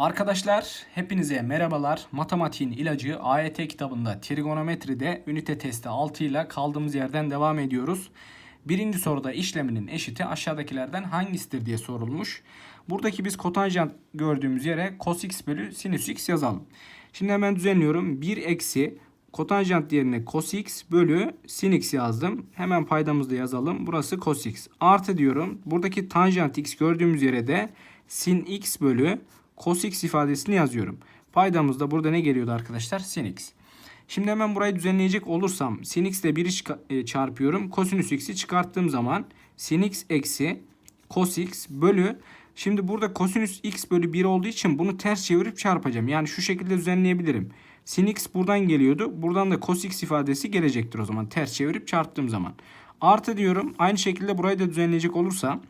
Arkadaşlar hepinize merhabalar. Matematiğin ilacı AYT kitabında trigonometride ünite testi 6 ile kaldığımız yerden devam ediyoruz. Birinci soruda işleminin eşiti aşağıdakilerden hangisidir diye sorulmuş. Buradaki biz kotanjant gördüğümüz yere cos x bölü sinüs x yazalım. Şimdi hemen düzenliyorum. 1 eksi kotanjant yerine cos x bölü sin x yazdım. Hemen paydamızda yazalım. Burası cos x. Artı diyorum. Buradaki tanjant x gördüğümüz yere de sin x bölü cos x ifadesini yazıyorum. Paydamızda burada ne geliyordu arkadaşlar? Sin x. Şimdi hemen burayı düzenleyecek olursam sin x ile 1'i çarpıyorum. Kosinüs x'i çıkarttığım zaman sin x eksi cos x bölü Şimdi burada kosinüs x bölü 1 olduğu için bunu ters çevirip çarpacağım. Yani şu şekilde düzenleyebilirim. Sin x buradan geliyordu. Buradan da cos x ifadesi gelecektir o zaman. Ters çevirip çarptığım zaman. Artı diyorum. Aynı şekilde burayı da düzenleyecek olursam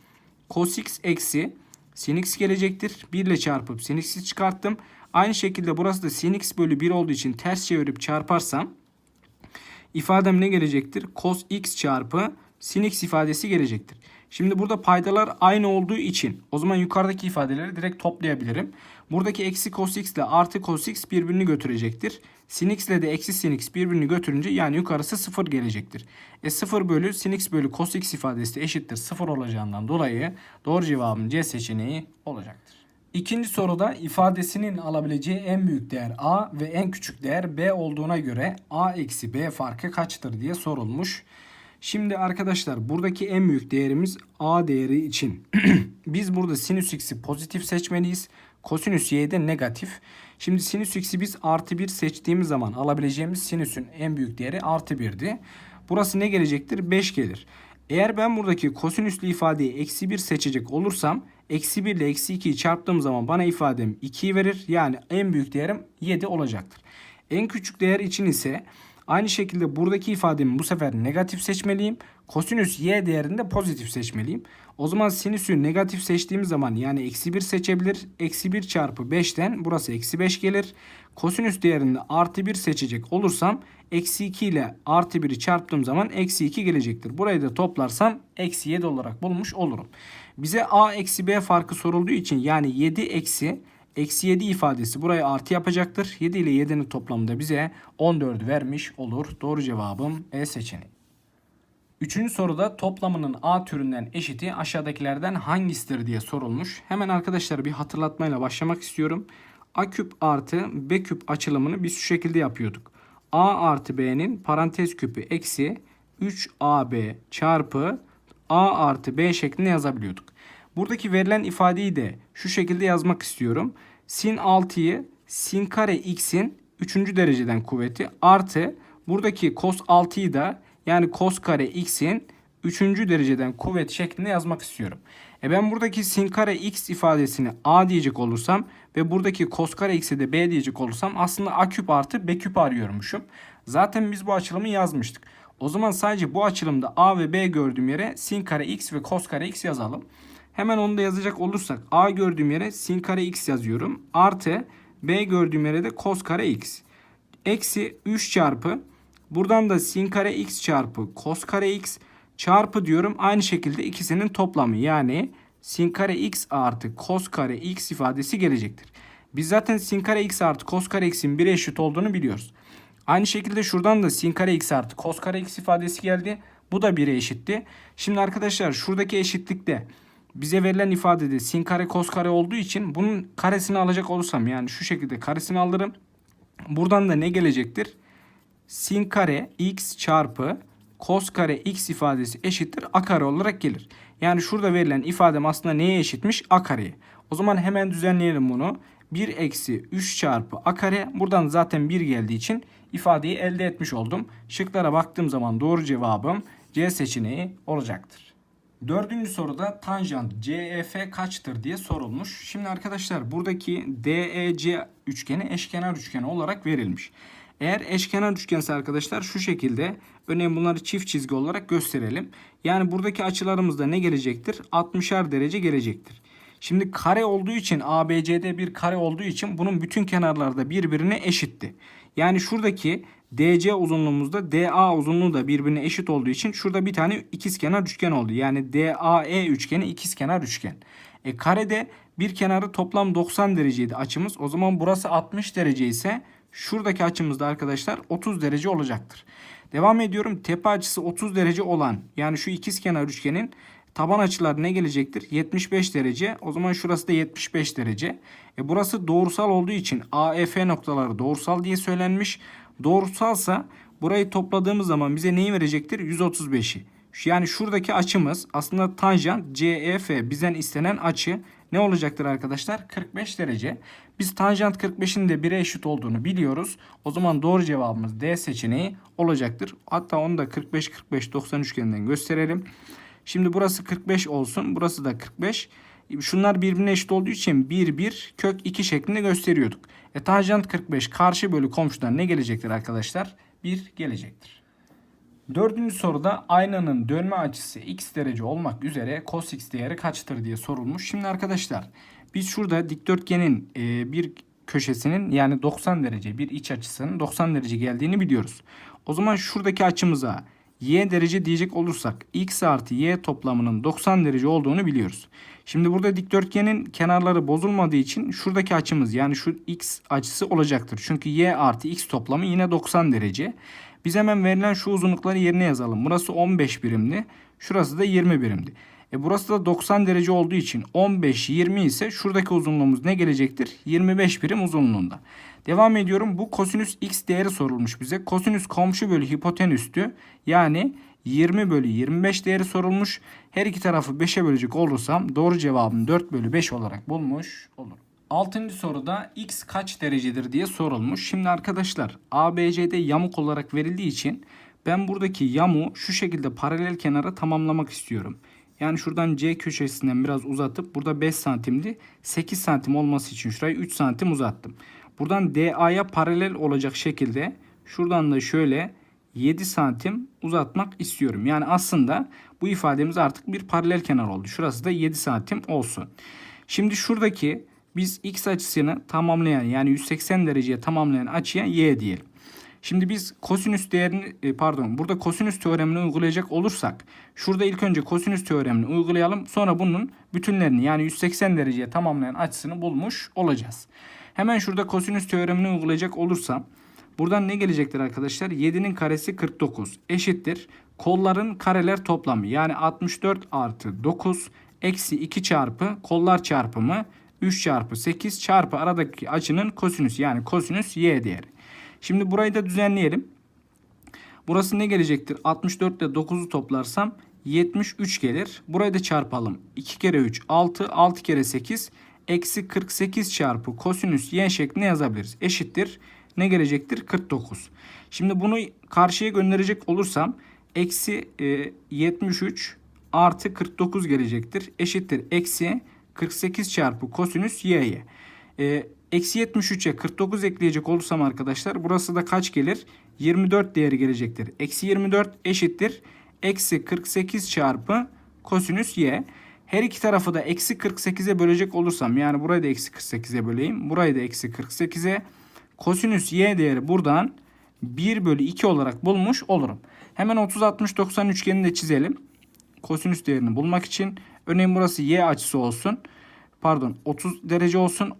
cos x eksi sin x gelecektir. 1 ile çarpıp sin x'i çıkarttım. Aynı şekilde burası da sin x bölü 1 olduğu için ters çevirip çarparsam ifadem ne gelecektir? Cos x çarpı sin x ifadesi gelecektir. Şimdi burada paydalar aynı olduğu için o zaman yukarıdaki ifadeleri direkt toplayabilirim. Buradaki eksi cos x ile artı cos x birbirini götürecektir. Sin x ile de eksi sin x birbirini götürünce yani yukarısı 0 gelecektir. E 0 bölü sin x bölü cos x ifadesi de eşittir 0 olacağından dolayı doğru cevabım C seçeneği olacaktır. İkinci soruda ifadesinin alabileceği en büyük değer A ve en küçük değer B olduğuna göre A eksi B farkı kaçtır diye sorulmuş. Şimdi arkadaşlar buradaki en büyük değerimiz A değeri için. biz burada sinüs x'i pozitif seçmeliyiz. Kosinüs y'de negatif. Şimdi sinüs x'i biz artı 1 seçtiğimiz zaman alabileceğimiz sinüsün en büyük değeri artı 1'di. Burası ne gelecektir? 5 gelir. Eğer ben buradaki kosinüslü ifadeyi eksi 1 seçecek olursam eksi 1 ile eksi 2'yi çarptığım zaman bana ifadem 2'yi verir. Yani en büyük değerim 7 olacaktır. En küçük değer için ise Aynı şekilde buradaki ifademi bu sefer negatif seçmeliyim. Kosinüs y değerini de pozitif seçmeliyim. O zaman sinüsü negatif seçtiğim zaman yani eksi 1 seçebilir. Eksi 1 çarpı 5'ten burası eksi 5 gelir. Kosinüs değerini artı 1 seçecek olursam eksi 2 ile artı 1'i çarptığım zaman eksi 2 gelecektir. Burayı da toplarsam eksi 7 olarak bulmuş olurum. Bize a eksi b farkı sorulduğu için yani 7 eksi Eksi 7 ifadesi buraya artı yapacaktır. 7 ile 7'nin toplamında bize 14 vermiş olur. Doğru cevabım E seçeneği. Üçüncü soruda toplamının A türünden eşiti aşağıdakilerden hangisidir diye sorulmuş. Hemen arkadaşlar bir hatırlatmayla başlamak istiyorum. A küp artı B küp açılımını biz şu şekilde yapıyorduk. A artı B'nin parantez küpü eksi 3AB çarpı A artı B şeklinde yazabiliyorduk. Buradaki verilen ifadeyi de şu şekilde yazmak istiyorum. Sin 6'yı sin kare x'in 3. dereceden kuvveti artı buradaki cos 6'yı da yani cos kare x'in 3. dereceden kuvvet şeklinde yazmak istiyorum. E ben buradaki sin kare x ifadesini a diyecek olursam ve buradaki cos kare x'e de b diyecek olursam aslında a küp artı b küp arıyormuşum. Zaten biz bu açılımı yazmıştık. O zaman sadece bu açılımda a ve b gördüğüm yere sin kare x ve cos kare x yazalım. Hemen onu da yazacak olursak a gördüğüm yere sin kare x yazıyorum. Artı b gördüğüm yere de cos kare x. Eksi 3 çarpı buradan da sin kare x çarpı cos kare x çarpı diyorum. Aynı şekilde ikisinin toplamı yani sin kare x artı cos kare x ifadesi gelecektir. Biz zaten sin kare x artı cos kare x'in 1'e eşit olduğunu biliyoruz. Aynı şekilde şuradan da sin kare x artı cos kare x ifadesi geldi. Bu da 1'e eşitti. Şimdi arkadaşlar şuradaki eşitlikte bize verilen ifadede sin kare kos kare olduğu için bunun karesini alacak olursam yani şu şekilde karesini alırım. Buradan da ne gelecektir? Sin kare x çarpı kos kare x ifadesi eşittir a kare olarak gelir. Yani şurada verilen ifadem aslında neye eşitmiş? a kareye. O zaman hemen düzenleyelim bunu. 1 eksi 3 çarpı a kare. Buradan zaten 1 geldiği için ifadeyi elde etmiş oldum. Şıklara baktığım zaman doğru cevabım C seçeneği olacaktır. Dördüncü soruda tanjant CEF kaçtır diye sorulmuş. Şimdi arkadaşlar buradaki DEC üçgeni eşkenar üçgen olarak verilmiş. Eğer eşkenar üçgense arkadaşlar şu şekilde örneğin bunları çift çizgi olarak gösterelim. Yani buradaki açılarımızda ne gelecektir? 60'ar derece gelecektir. Şimdi kare olduğu için ABCD bir kare olduğu için bunun bütün kenarlarda birbirine eşitti. Yani şuradaki DC uzunluğumuzda DA uzunluğu da birbirine eşit olduğu için şurada bir tane ikizkenar üçgen oldu. Yani DAE üçgeni ikizkenar üçgen. E karede Bir kenarı toplam 90 dereceydi açımız. O zaman burası 60 derece ise şuradaki açımız da arkadaşlar 30 derece olacaktır. Devam ediyorum. Tepe açısı 30 derece olan yani şu ikizkenar üçgenin taban açıları ne gelecektir? 75 derece. O zaman şurası da 75 derece. E burası doğrusal olduğu için AEF noktaları doğrusal diye söylenmiş. Doğrusalsa burayı topladığımız zaman bize neyi verecektir? 135'i. Yani şuradaki açımız aslında tanjant CEF bizden istenen açı ne olacaktır arkadaşlar? 45 derece. Biz tanjant 45'in de 1'e eşit olduğunu biliyoruz. O zaman doğru cevabımız D seçeneği olacaktır. Hatta onu da 45 45 90 üçgeninden gösterelim. Şimdi burası 45 olsun. Burası da 45. Şunlar birbirine eşit olduğu için 1 1 kök 2 şeklinde gösteriyorduk. E tanjant 45 karşı bölü komşudan ne gelecektir arkadaşlar? 1 gelecektir. Dördüncü soruda aynanın dönme açısı x derece olmak üzere cos x değeri kaçtır diye sorulmuş. Şimdi arkadaşlar biz şurada dikdörtgenin e, bir köşesinin yani 90 derece bir iç açısının 90 derece geldiğini biliyoruz. O zaman şuradaki açımıza y derece diyecek olursak x artı y toplamının 90 derece olduğunu biliyoruz. Şimdi burada dikdörtgenin kenarları bozulmadığı için şuradaki açımız yani şu x açısı olacaktır. Çünkü y artı x toplamı yine 90 derece. Biz hemen verilen şu uzunlukları yerine yazalım. Burası 15 birimdi. Şurası da 20 birimdi. E burası da 90 derece olduğu için 15 20 ise şuradaki uzunluğumuz ne gelecektir? 25 birim uzunluğunda. Devam ediyorum. Bu kosinüs x değeri sorulmuş bize. Kosinüs komşu bölü hipotenüstü yani 20 bölü 25 değeri sorulmuş. Her iki tarafı 5'e bölecek olursam doğru cevabım 4 bölü 5 olarak bulmuş olurum. Altıncı soruda x kaç derecedir diye sorulmuş. Şimdi arkadaşlar ABCD yamuk olarak verildiği için ben buradaki yamu şu şekilde paralel kenara tamamlamak istiyorum. Yani şuradan C köşesinden biraz uzatıp burada 5 santimdi. 8 santim olması için şurayı 3 santim uzattım. Buradan DA'ya paralel olacak şekilde şuradan da şöyle 7 santim uzatmak istiyorum. Yani aslında bu ifademiz artık bir paralel kenar oldu. Şurası da 7 santim olsun. Şimdi şuradaki biz x açısını tamamlayan yani 180 dereceye tamamlayan açıya y diyelim. Şimdi biz kosinüs değerini e, pardon burada kosinüs teoremini uygulayacak olursak şurada ilk önce kosinüs teoremini uygulayalım. Sonra bunun bütünlerini yani 180 dereceye tamamlayan açısını bulmuş olacağız. Hemen şurada kosinüs teoremini uygulayacak olursam buradan ne gelecektir arkadaşlar? 7'nin karesi 49 eşittir. Kolların kareler toplamı yani 64 artı 9 eksi 2 çarpı kollar çarpımı 3 çarpı 8 çarpı aradaki açının kosinüs yani kosinüs y değeri. Şimdi burayı da düzenleyelim. Burası ne gelecektir? 64 ile 9'u toplarsam 73 gelir. Burayı da çarpalım. 2 kere 3 6 6 kere 8 eksi 48 çarpı kosinüs y şeklinde yazabiliriz. Eşittir. Ne gelecektir? 49. Şimdi bunu karşıya gönderecek olursam eksi e, 73 artı 49 gelecektir. Eşittir. Eksi 48 çarpı kosinüs y'ye. E, eksi 73'e 49 ekleyecek olursam arkadaşlar burası da kaç gelir? 24 değeri gelecektir. Eksi 24 eşittir. Eksi 48 çarpı kosinüs y. Her iki tarafı da eksi 48'e bölecek olursam yani burayı da eksi 48'e böleyim. Burayı da eksi 48'e. Kosinüs y değeri buradan 1 bölü 2 olarak bulmuş olurum. Hemen 30 60 90 üçgenini de çizelim. Kosinüs değerini bulmak için örneğin burası y açısı olsun. Pardon 30 derece olsun.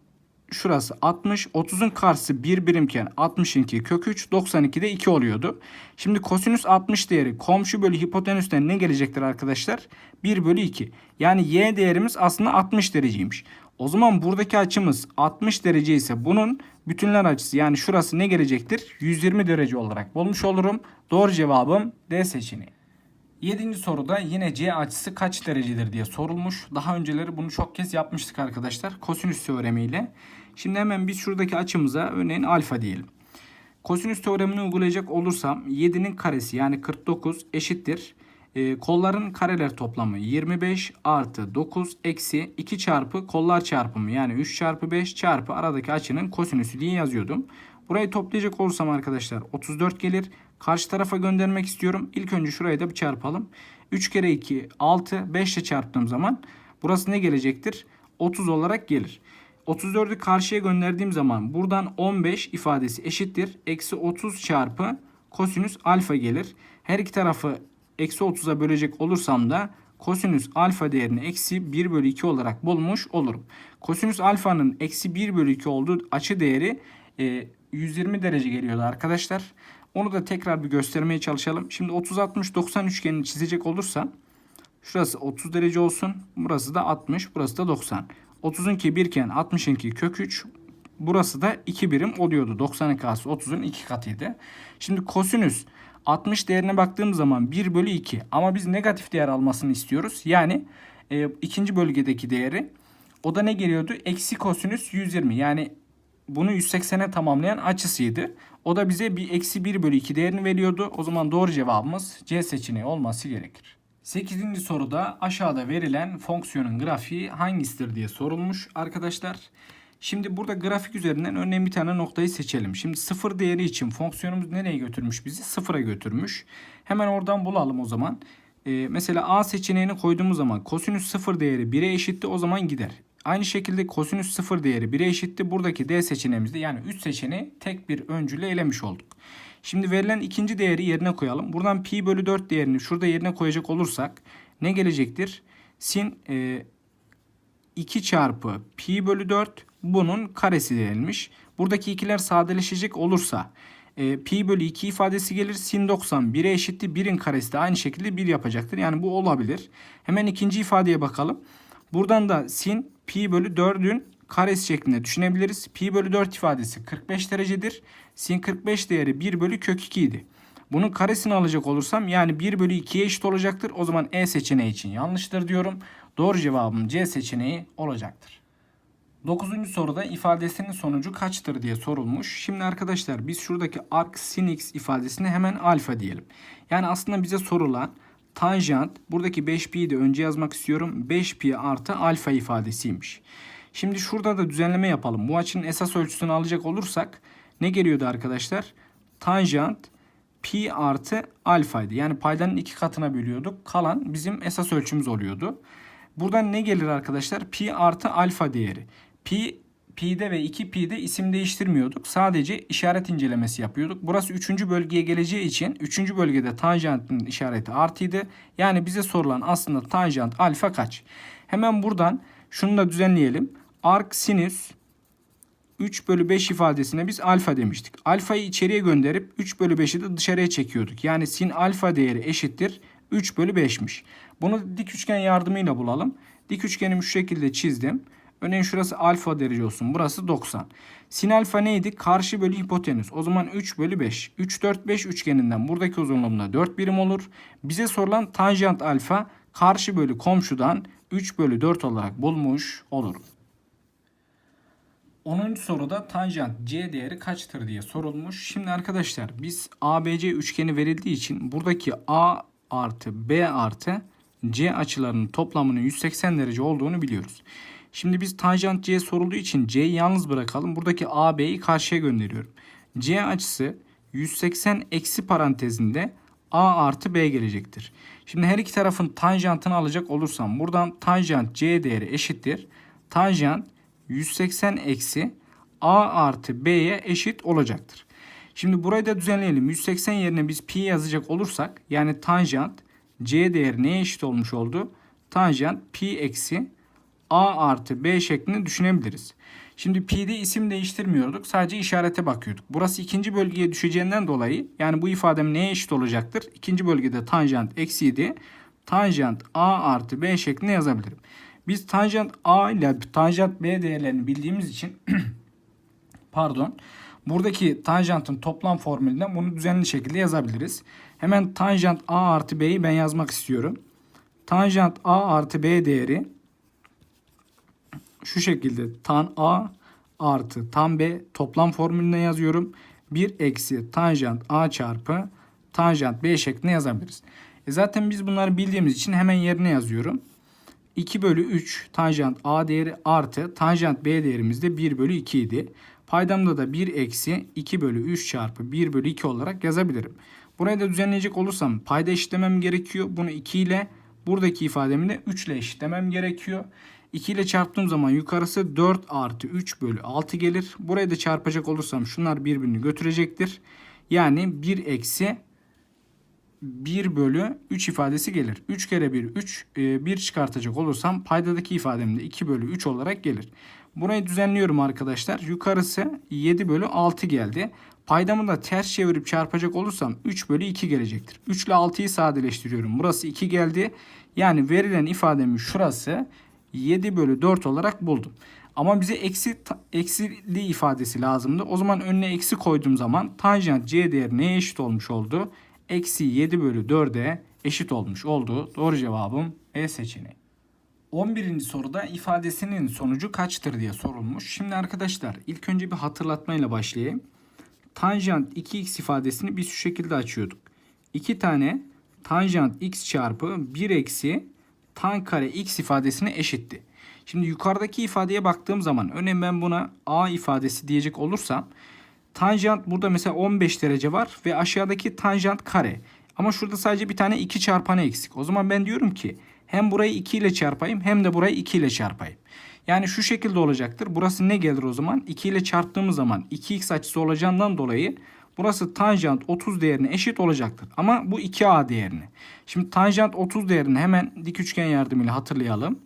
Şurası 60. 30'un karşısı 1 birimken 62 kök 3 92 de 2 oluyordu. Şimdi kosinüs 60 değeri komşu bölü hipotenüsten ne gelecektir arkadaşlar? 1 bölü 2. Yani y değerimiz aslında 60 dereceymiş. O zaman buradaki açımız 60 derece ise bunun bütünler açısı yani şurası ne gelecektir? 120 derece olarak bulmuş olurum. Doğru cevabım D seçeneği. Yedinci soruda yine C açısı kaç derecedir diye sorulmuş. Daha önceleri bunu çok kez yapmıştık arkadaşlar. Kosinüs teoremiyle. Şimdi hemen biz şuradaki açımıza örneğin alfa diyelim. Kosinüs teoremini uygulayacak olursam 7'nin karesi yani 49 eşittir. E, kolların kareler toplamı 25 artı 9 eksi 2 çarpı kollar çarpımı yani 3 çarpı 5 çarpı aradaki açının kosinüsü diye yazıyordum. Burayı toplayacak olursam arkadaşlar 34 gelir. Karşı tarafa göndermek istiyorum. İlk önce şurayı da bir çarpalım. 3 kere 2 6 5 ile çarptığım zaman burası ne gelecektir? 30 olarak gelir. 34'ü karşıya gönderdiğim zaman buradan 15 ifadesi eşittir. Eksi 30 çarpı kosinüs alfa gelir. Her iki tarafı eksi 30'a bölecek olursam da kosinüs alfa değerini eksi 1 bölü 2 olarak bulmuş olurum. Kosinüs alfanın eksi 1 bölü 2 olduğu açı değeri e, 120 derece geliyordu arkadaşlar. Onu da tekrar bir göstermeye çalışalım. Şimdi 30-60-90 üçgenini çizecek olursam şurası 30 derece olsun. Burası da 60. Burası da 90. 30'un ki 1 iken 60'ın ki kök 3. Burası da 2 birim oluyordu. 90'ın karşısı 30'un 2 katıydı. Şimdi kosinüs 60 değerine baktığım zaman 1 bölü 2. Ama biz negatif değer almasını istiyoruz. Yani e, ikinci bölgedeki değeri. O da ne geliyordu? Eksi kosinüs 120. Yani bunu 180'e tamamlayan açısıydı. O da bize bir eksi 1 bölü 2 değerini veriyordu. O zaman doğru cevabımız C seçeneği olması gerekir. 8. soruda aşağıda verilen fonksiyonun grafiği hangisidir diye sorulmuş arkadaşlar. Şimdi burada grafik üzerinden örneğin bir tane noktayı seçelim. Şimdi sıfır değeri için fonksiyonumuz nereye götürmüş bizi? Sıfıra götürmüş. Hemen oradan bulalım o zaman. Ee, mesela A seçeneğini koyduğumuz zaman kosinüs sıfır değeri 1'e eşitti o zaman gider. Aynı şekilde kosinüs sıfır değeri 1'e eşitti. Buradaki D seçeneğimizde yani 3 seçeneği tek bir öncüle elemiş olduk. Şimdi verilen ikinci değeri yerine koyalım. Buradan pi bölü 4 değerini şurada yerine koyacak olursak ne gelecektir? Sin e, 2 çarpı pi bölü 4 bunun karesi denilmiş. Buradaki ikiler sadeleşecek olursa e, pi bölü 2 ifadesi gelir. Sin 90 1'e eşitti. 1'in karesi de aynı şekilde 1 yapacaktır. Yani bu olabilir. Hemen ikinci ifadeye bakalım. Buradan da sin pi bölü 4'ün karesi şeklinde düşünebiliriz. Pi bölü 4 ifadesi 45 derecedir. Sin 45 değeri 1 bölü kök 2 idi. Bunun karesini alacak olursam yani 1 bölü 2'ye eşit olacaktır. O zaman E seçeneği için yanlıştır diyorum. Doğru cevabım C seçeneği olacaktır. 9. soruda ifadesinin sonucu kaçtır diye sorulmuş. Şimdi arkadaşlar biz şuradaki arc sin x ifadesini hemen alfa diyelim. Yani aslında bize sorulan tanjant buradaki 5pi'yi de önce yazmak istiyorum. 5pi artı alfa ifadesiymiş. Şimdi şurada da düzenleme yapalım. Bu açının esas ölçüsünü alacak olursak ne geliyordu arkadaşlar? Tanjant pi artı alfaydı. Yani paydanın iki katına bölüyorduk. Kalan bizim esas ölçümüz oluyordu. Buradan ne gelir arkadaşlar? Pi artı alfa değeri. Pi pi'de ve 2pi'de isim değiştirmiyorduk. Sadece işaret incelemesi yapıyorduk. Burası 3. bölgeye geleceği için 3. bölgede tanjantın işareti artıydı. Yani bize sorulan aslında tanjant alfa kaç? Hemen buradan şunu da düzenleyelim. Arc sinüs 3 bölü 5 ifadesine biz alfa demiştik. Alfayı içeriye gönderip 3 bölü 5'i de dışarıya çekiyorduk. Yani sin alfa değeri eşittir 3 bölü 5'miş. Bunu dik üçgen yardımıyla bulalım. Dik üçgenimi şu şekilde çizdim. Örneğin şurası alfa derece olsun. Burası 90. Sin alfa neydi? Karşı bölü hipotenüs. O zaman 3 bölü 5. 3, 4, 5 üçgeninden buradaki uzunluğumda 4 birim olur. Bize sorulan tanjant alfa karşı bölü komşudan 3 bölü 4 olarak bulmuş olurum. 10. soruda tanjant C değeri kaçtır diye sorulmuş. Şimdi arkadaşlar biz ABC üçgeni verildiği için buradaki A artı B artı C açılarının toplamının 180 derece olduğunu biliyoruz. Şimdi biz tanjant C sorulduğu için C'yi yalnız bırakalım. Buradaki AB'yi karşıya gönderiyorum. C açısı 180 eksi parantezinde A artı B gelecektir. Şimdi her iki tarafın tanjantını alacak olursam buradan tanjant C değeri eşittir. Tanjant 180 eksi A artı B'ye eşit olacaktır. Şimdi burayı da düzenleyelim. 180 yerine biz pi yazacak olursak yani tanjant C değeri neye eşit olmuş oldu? Tanjant pi eksi A artı B şeklinde düşünebiliriz. Şimdi pi'de isim değiştirmiyorduk. Sadece işarete bakıyorduk. Burası ikinci bölgeye düşeceğinden dolayı yani bu ifadem neye eşit olacaktır? İkinci bölgede tanjant eksiydi. Tanjant A artı B şeklinde yazabilirim. Biz tanjant A ile tanjant B değerlerini bildiğimiz için pardon buradaki tanjantın toplam formülünden bunu düzenli şekilde yazabiliriz. Hemen tanjant A artı B'yi ben yazmak istiyorum. Tanjant A artı B değeri şu şekilde tan A artı tan B toplam formülüne yazıyorum. 1 eksi tanjant A çarpı tanjant B şeklinde yazabiliriz. E zaten biz bunları bildiğimiz için hemen yerine yazıyorum. 2 bölü 3 tanjant A değeri artı tanjant B değerimiz de 1 bölü 2 idi. Paydamda da 1 eksi 2 bölü 3 çarpı 1 bölü 2 olarak yazabilirim. Burayı da düzenleyecek olursam payda eşitlemem gerekiyor. Bunu 2 ile buradaki ifademi de 3 ile eşitlemem gerekiyor. 2 ile çarptığım zaman yukarısı 4 artı 3 bölü 6 gelir. Burayı da çarpacak olursam şunlar birbirini götürecektir. Yani 1 eksi 1 bölü 3 ifadesi gelir. 3 kere 1 3 1 çıkartacak olursam paydadaki ifadem de 2 bölü 3 olarak gelir. Burayı düzenliyorum arkadaşlar. Yukarısı 7 bölü 6 geldi. Paydamı da ters çevirip çarpacak olursam 3 bölü 2 gelecektir. 3 ile 6'yı sadeleştiriyorum. Burası 2 geldi. Yani verilen ifademin şurası 7 bölü 4 olarak buldum. Ama bize eksi eksili ifadesi lazımdı. O zaman önüne eksi koyduğum zaman tanjant c değeri neye eşit olmuş oldu? Eksi 7 bölü 4'e eşit olmuş oldu. Doğru cevabım E seçeneği. 11. soruda ifadesinin sonucu kaçtır diye sorulmuş. Şimdi arkadaşlar ilk önce bir hatırlatmayla başlayayım. Tanjant 2x ifadesini biz şu şekilde açıyorduk. 2 tane tanjant x çarpı 1 eksi tan kare x ifadesine eşitti. Şimdi yukarıdaki ifadeye baktığım zaman örneğin ben buna a ifadesi diyecek olursam tanjant burada mesela 15 derece var ve aşağıdaki tanjant kare. Ama şurada sadece bir tane 2 çarpanı eksik. O zaman ben diyorum ki hem burayı 2 ile çarpayım hem de burayı 2 ile çarpayım. Yani şu şekilde olacaktır. Burası ne gelir o zaman? 2 ile çarptığımız zaman 2x açısı olacağından dolayı burası tanjant 30 değerine eşit olacaktır. Ama bu 2a değerini. Şimdi tanjant 30 değerini hemen dik üçgen yardımıyla hatırlayalım.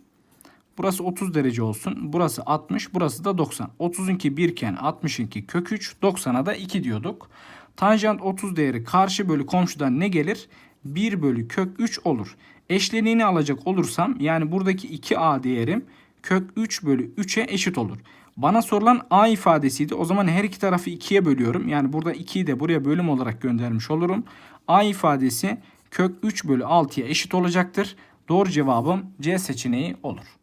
Burası 30 derece olsun. Burası 60. Burası da 90. 30'unki 1 iken 60'ınki kök 3. 90'a da 2 diyorduk. Tanjant 30 değeri karşı bölü komşudan ne gelir? 1 bölü kök 3 olur. Eşleniğini alacak olursam yani buradaki 2a değerim kök 3 bölü 3'e eşit olur. Bana sorulan a ifadesiydi. O zaman her iki tarafı 2'ye bölüyorum. Yani burada 2'yi de buraya bölüm olarak göndermiş olurum. a ifadesi kök 3 bölü 6'ya eşit olacaktır. Doğru cevabım C seçeneği olur.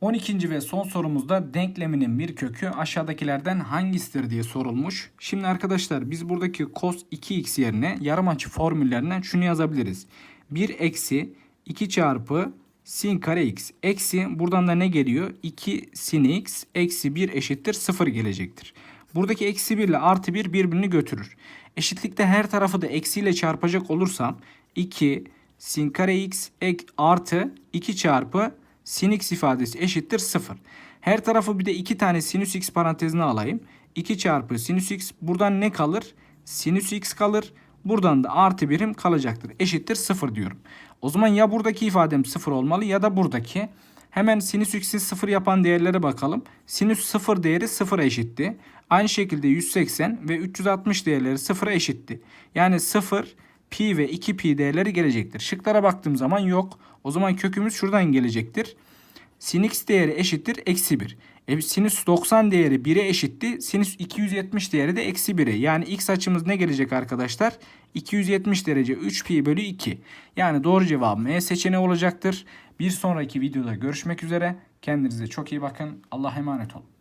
12. ve son sorumuzda denkleminin bir kökü aşağıdakilerden hangisidir diye sorulmuş. Şimdi arkadaşlar biz buradaki cos 2x yerine yarım açı formüllerinden şunu yazabiliriz. 1 eksi 2 çarpı sin kare x. Eksi buradan da ne geliyor? 2 sin x eksi 1 eşittir 0 gelecektir. Buradaki eksi 1 ile artı 1 birbirini götürür. Eşitlikte her tarafı da eksiyle çarpacak olursam 2 sin kare x ek, artı 2 çarpı sin x ifadesi eşittir 0. Her tarafı bir de 2 tane sinüs x parantezine alayım. 2 çarpı sinüs x buradan ne kalır? Sinüs x kalır. Buradan da artı birim kalacaktır. Eşittir 0 diyorum. O zaman ya buradaki ifadem 0 olmalı ya da buradaki. Hemen sinüs x'i 0 yapan değerlere bakalım. Sinüs 0 değeri 0'a eşitti. Aynı şekilde 180 ve 360 değerleri 0'a eşitti. Yani 0, pi ve 2 pi değerleri gelecektir. Şıklara baktığım zaman yok. O zaman kökümüz şuradan gelecektir. Sin x değeri eşittir eksi 1. E, sinüs 90 değeri 1'e eşitti. Sinüs 270 değeri de eksi 1'e. Yani x açımız ne gelecek arkadaşlar? 270 derece 3 pi bölü 2. Yani doğru cevabım E seçeneği olacaktır. Bir sonraki videoda görüşmek üzere. Kendinize çok iyi bakın. Allah'a emanet olun.